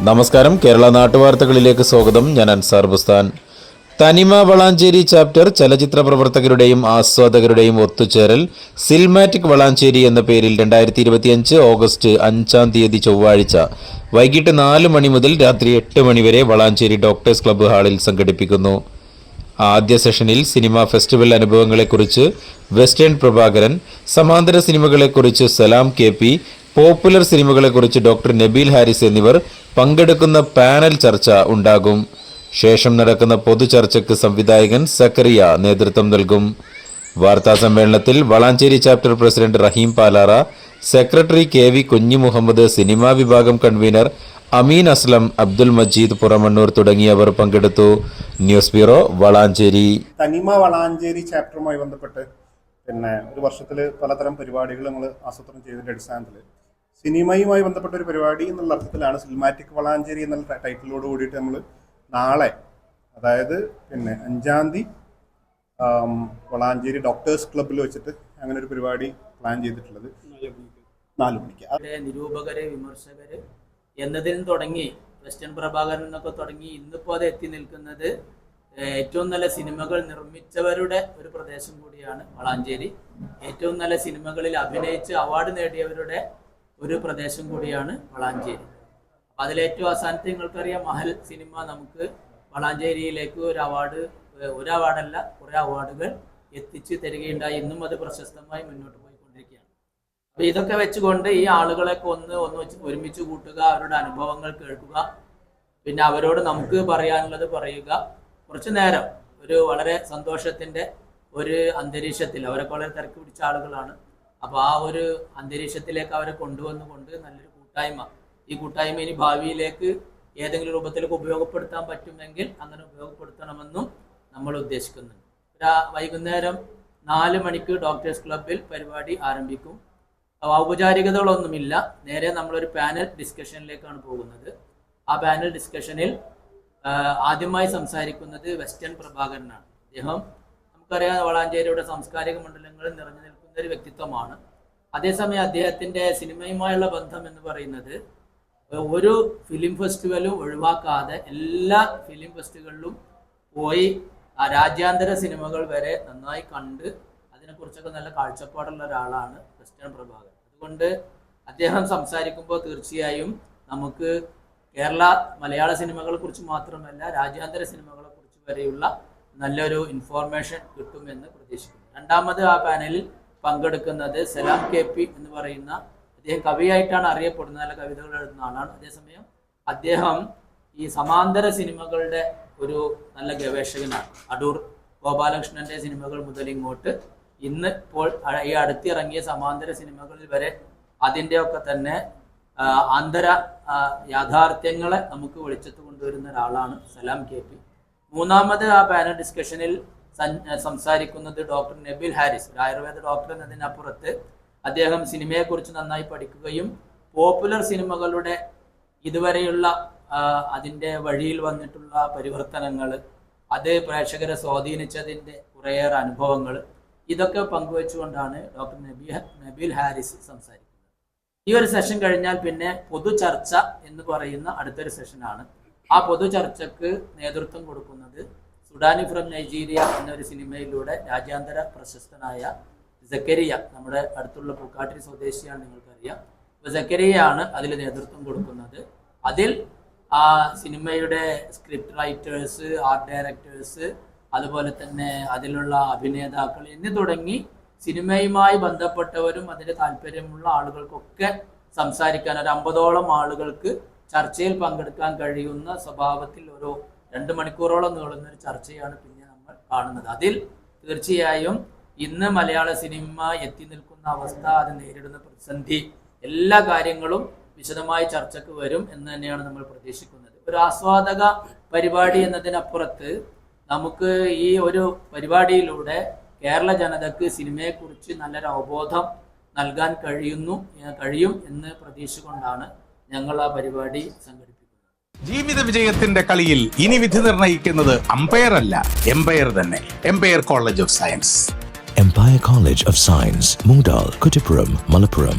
നമസ്കാരം. കേരള നാട്ടുവാർത്തകളിലേക്ക് സ്വാഗതം. ഞാൻ അൻസാർ ബുസ്താൻ. തനിമ വളാഞ്ചേരി ചാപ്റ്റർ ചലച്ചിത്ര പ്രവർത്തകരുടെയും ആസ്വാദകരുടെയും ഒത്തുചേരൽ സിൽമാറ്റിക് വളാഞ്ചേരി എന്ന പേരിൽ രണ്ടായിരത്തി ഇരുപത്തിയഞ്ച് ഓഗസ്റ്റ് അഞ്ചാം തീയതി ചൊവ്വാഴ്ച വൈകിട്ട് നാല് മണി മുതൽ രാത്രി എട്ട് മണി വരെ വളാഞ്ചേരി ഡോക്ടേഴ്സ് ക്ലബ്ബ് ഹാളിൽ സംഘടിപ്പിക്കുന്നു. ആദ്യ സെഷനിൽ സിനിമാ ഫെസ്റ്റിവൽ അനുഭവങ്ങളെക്കുറിച്ച് വെസ്റ്റേൺ പ്രഭാകരൻ സമാന്തര സിനിമകളെക്കുറിച്ച് സലാം കെ പി പോപ്പുലർ സിനിമകളെക്കുറിച്ച് ഡോക്ടർ നബീൽ ഹാരിസ് എന്നിവർ പങ്കെടുക്കുന്ന പാനൽ ചർച്ച ഉണ്ടാകും. ശേഷം നടക്കുന്ന പൊതുചർച്ചയ്ക്ക് സംവിധായകൻ സക്കറിയ നേതൃത്വം നൽകും. വാർത്താ സമ്മേളനത്തിൽ Valanchery chapter president Raheem Palara secretary K V Kunju Muhammad cinema വിഭാഗം കൺവീനർ അമീൻ അസ്ലം അബ്ദുൽ മജീദ് പുറമണ്ണൂർ തുടങ്ങിയവർ പങ്കെടുത്തു. News bureau Valanchery. തനിമ വളാഞ്ചേരി ചാപ്റ്ററുമായി ബന്ധപ്പെട്ട് പിന്നെ ഒരു വർഷത്തിൽ പലതരം പരിപാടികൾ നമ്മൾ ആസൂത്രണം ചെയ്തതിന്റെ അടിസ്ഥാനത്തിൽ സിനിമയുമായി ബന്ധപ്പെട്ട ഒരു പരിപാടി എന്നുള്ള അർത്ഥത്തിലാണ് സിനിമാറ്റിക് വളാഞ്ചേരി എന്നുള്ള ടൈറ്റിലോട് കൂടിയിട്ട് നമ്മൾ നാളെ അതായത് പിന്നെ അഞ്ചാം തീയതി വളാഞ്ചേരി ഡോക്ടേഴ്സ് ക്ലബ്ബിൽ വെച്ചിട്ട് അങ്ങനെ ഒരു പരിപാടി പ്ലാൻ ചെയ്തിട്ടുള്ളത് നാല് മണിക്ക്. നിരൂപകര് വിമർശകര് എന്നതിൽ തുടങ്ങി വെസ്റ്റേൺ പ്രഭാകരൻ എന്നൊക്കെ തുടങ്ങി ഇന്നിപ്പോൾ അത് എത്തി നിൽക്കുന്നത് ഏറ്റവും നല്ല സിനിമകൾ നിർമ്മിച്ചവരുടെ ഒരു പ്രദേശം കൂടിയാണ് വളാഞ്ചേരി ഏറ്റവും നല്ല സിനിമകളിൽ അഭിനയിച്ച് അവാർഡ് നേടിയവരുടെ ഒരു പ്രദേശം കൂടിയാണ് വളാഞ്ചേരി. അപ്പം അതിലേറ്റവും അവസാനത്തെ നിങ്ങൾക്കറിയാം മഹൽ സിനിമ നമുക്ക് വളാഞ്ചേരിയിലേക്ക് ഒരു അവാർഡ് ഒരു അവാർഡല്ല കുറേ അവാർഡുകൾ എത്തിച്ചു തരികയുണ്ടായി. ഇന്നും അത് പ്രശസ്തമായി മുന്നോട്ട് പോയിക്കൊണ്ടിരിക്കുകയാണ്. അപ്പൊ ഇതൊക്കെ വെച്ചുകൊണ്ട് ഈ ആളുകളൊക്കെ ഒന്ന് ഒന്ന് വെച്ച് ഒരുമിച്ച് കൂട്ടുക അവരുടെ അനുഭവങ്ങൾ കേൾക്കുക. പിന്നെ അവരോട് നമുക്ക് പറയാനുള്ളത് പറയുക. കുറച്ചു നേരം ഒരു വളരെ സന്തോഷത്തിന്റെ ഒരു അന്തരീക്ഷത്തിൽ അവരൊക്കെ വളരെ തിരക്ക് പിടിച്ച ആളുകളാണ്. അപ്പൊ ആ ഒരു അന്തരീക്ഷത്തിലേക്ക് അവരെ കൊണ്ടുവന്നുകൊണ്ട് നല്ലൊരു കൂട്ടായ്മ. ഈ കൂട്ടായ്മ ഇനി ഭാവിയിലേക്ക് ഏതെങ്കിലും രൂപത്തിലേക്ക് ഉപയോഗപ്പെടുത്താൻ പറ്റുമെങ്കിൽ അങ്ങനെ ഉപയോഗപ്പെടുത്തണമെന്നും നമ്മൾ ഉദ്ദേശിക്കുന്നുണ്ട്. വൈകുന്നേരം നാല് മണിക്ക് ഡോക്ടേഴ്സ് ക്ലബിൽ പരിപാടി ആരംഭിക്കും. ഔപചാരികതകളൊന്നുമില്ല. നേരെ നമ്മളൊരു പാനൽ ഡിസ്കഷനിലേക്കാണ് പോകുന്നത്. ആ പാനൽ ഡിസ്കഷനിൽ ആദ്യമായി സംസാരിക്കുന്നത് വെസ്റ്റേൺ പ്രഭാകരനാണ്. അദ്ദേഹം നമുക്കറിയാം വളാഞ്ചേരിയുടെ സാംസ്കാരിക മണ്ഡലങ്ങൾ നിറഞ്ഞു ഒരു വ്യക്തിത്വമാണ്. അതേസമയം അദ്ദേഹത്തിന്റെ സിനിമയുമായുള്ള ബന്ധം എന്ന് പറയുന്നത് ഒരു ഫിലിം ഫെസ്റ്റിവലും ഒഴിവാക്കാതെ എല്ലാ ഫിലിം ഫെസ്റ്റിവലിലും പോയി ആ രാജ്യാന്തര സിനിമകൾ വരെ നന്നായി കണ്ട് അതിനെക്കുറിച്ചൊക്കെ നല്ല കാഴ്ചപ്പാടുള്ള ഒരാളാണ് ക്രിസ്ത്യൻ പ്രഭാകരൻ. അതുകൊണ്ട് അദ്ദേഹം സംസാരിക്കുമ്പോൾ തീർച്ചയായും നമുക്ക് കേരള മലയാള സിനിമകളെ കുറിച്ച് മാത്രമല്ല രാജ്യാന്തര സിനിമകളെ കുറിച്ച് വരെയുള്ള നല്ലൊരു ഇൻഫോർമേഷൻ കിട്ടുമെന്ന് പ്രതീക്ഷിക്കുന്നു. രണ്ടാമത് ആ പാനലിൽ പങ്കെടുക്കുന്നത് സലാം കെ പി എന്ന് പറയുന്ന അദ്ദേഹം കവിയായിട്ടാണ് അറിയപ്പെടുന്നത്. നല്ല കവിതകൾ എഴുതുന്ന ആളാണ്. അതേസമയം അദ്ദേഹം ഈ സമാന്തര സിനിമകളുടെ ഒരു നല്ല ഗവേഷകനാണ്. അടൂർ ഗോപാലകൃഷ്ണന്റെ സിനിമകൾ മുതൽ ഇങ്ങോട്ട് ഇന്ന് ഇപ്പോൾ ഈ അടുത്തിറങ്ങിയ സമാന്തര സിനിമകളിൽ വരെ അതിന്റെയൊക്കെ തന്നെ ആന്തര യാഥാർത്ഥ്യങ്ങളെ നമുക്ക് വെളിച്ചത്ത് കൊണ്ടുവരുന്ന ഒരാളാണ് സലാം കെ പി. മൂന്നാമത് ആ പാനൽ ഡിസ്കഷനിൽ സംസാരിക്കുന്നത് ഡോക്ടർ നബിൽ ഹാരിസ്. ഒരു ആയുർവേദ ഡോക്ടർ എന്നതിനപ്പുറത്ത് അദ്ദേഹം സിനിമയെക്കുറിച്ച് നന്നായി പഠിക്കുകയും പോപ്പുലർ സിനിമകളുടെ ഇതുവരെയുള്ള അതിന്റെ വഴിയിൽ വന്നിട്ടുള്ള പരിവർത്തനങ്ങൾ അത് പ്രേക്ഷകരെ സ്വാധീനിച്ചതിന്റെ കുറേയേറെ അനുഭവങ്ങൾ ഇതൊക്കെ പങ്കുവെച്ചുകൊണ്ടാണ് ഡോക്ടർ നബി നബിൽ ഹാരിസ് സംസാരിക്കുന്നത്. ഈ ഒരു സെഷൻ കഴിഞ്ഞാൽ പിന്നെ പൊതു ചർച്ച എന്ന് പറയുന്ന അടുത്തൊരു സെഷനാണ് ആ പൊതു ചർച്ചക്ക് നേതൃത്വം കൊടുക്കുന്നത് സുഡാനി ഫ്രം നൈജീരിയ എന്നൊരു സിനിമയിലൂടെ രാജ്യാന്തര പ്രശസ്തനായ സക്കരിയ നമ്മുടെ അടുത്തുള്ള പൂക്കാട്ടിരി സ്വദേശിയാണ് നിങ്ങൾക്കറിയാം. അപ്പോൾ സക്കരിയയാണ് അതിൽ നേതൃത്വം കൊടുക്കുന്നത്. അതിൽ ആ സിനിമയുടെ സ്ക്രിപ്റ്റ് റൈറ്റേഴ്സ് ആർട്ട് ഡയറക്ടേഴ്സ് അതുപോലെ തന്നെ അതിലുള്ള അഭിനേതാക്കൾ എന്നീ തുടങ്ങി സിനിമയുമായി ബന്ധപ്പെട്ടവരും അതിന് താല്പര്യമുള്ള ആളുകൾക്കൊക്കെ സംസാരിക്കാൻ ഒരു അമ്പതോളം ആളുകൾക്ക് ചർച്ചയിൽ പങ്കെടുക്കാൻ കഴിയുന്ന സ്വഭാവത്തിൽ ഒരു രണ്ട് മണിക്കൂറോളം നീളുന്ന ഒരു ചർച്ചയാണ് പിന്നെ നമ്മൾ കാണുന്നത്. അതിൽ തീർച്ചയായും ഇന്ന് മലയാള സിനിമ എത്തി നിൽക്കുന്ന അവസ്ഥ അത് നേരിടുന്ന പ്രതിസന്ധി എല്ലാ കാര്യങ്ങളും വിശദമായ ചർച്ചക്ക് വരും എന്ന് തന്നെയാണ് നമ്മൾ പ്രതീക്ഷിക്കുന്നത്. ഒരു ആസ്വാദക പരിപാടി എന്നതിനപ്പുറത്ത് നമുക്ക് ഈ ഒരു പരിപാടിയിലൂടെ കേരള ജനതയ്ക്ക് സിനിമയെക്കുറിച്ച് നല്ലൊരു അവബോധം നൽകാൻ കഴിയുന്നു കഴിയും എന്ന് പ്രതീക്ഷിച്ചുകൊണ്ടാണ് ഞങ്ങൾ ആ പരിപാടി സംഘടിപ്പിക്കുന്നത്. ജീവിത വിജയത്തിന്റെ കളിയിൽ ഇനി വിധി നിർണയിക്കുന്നത് അമ്പയർ അല്ല എംപയർ തന്നെ empire college of science empire college of science Moodal Kuttippuram Malappuram.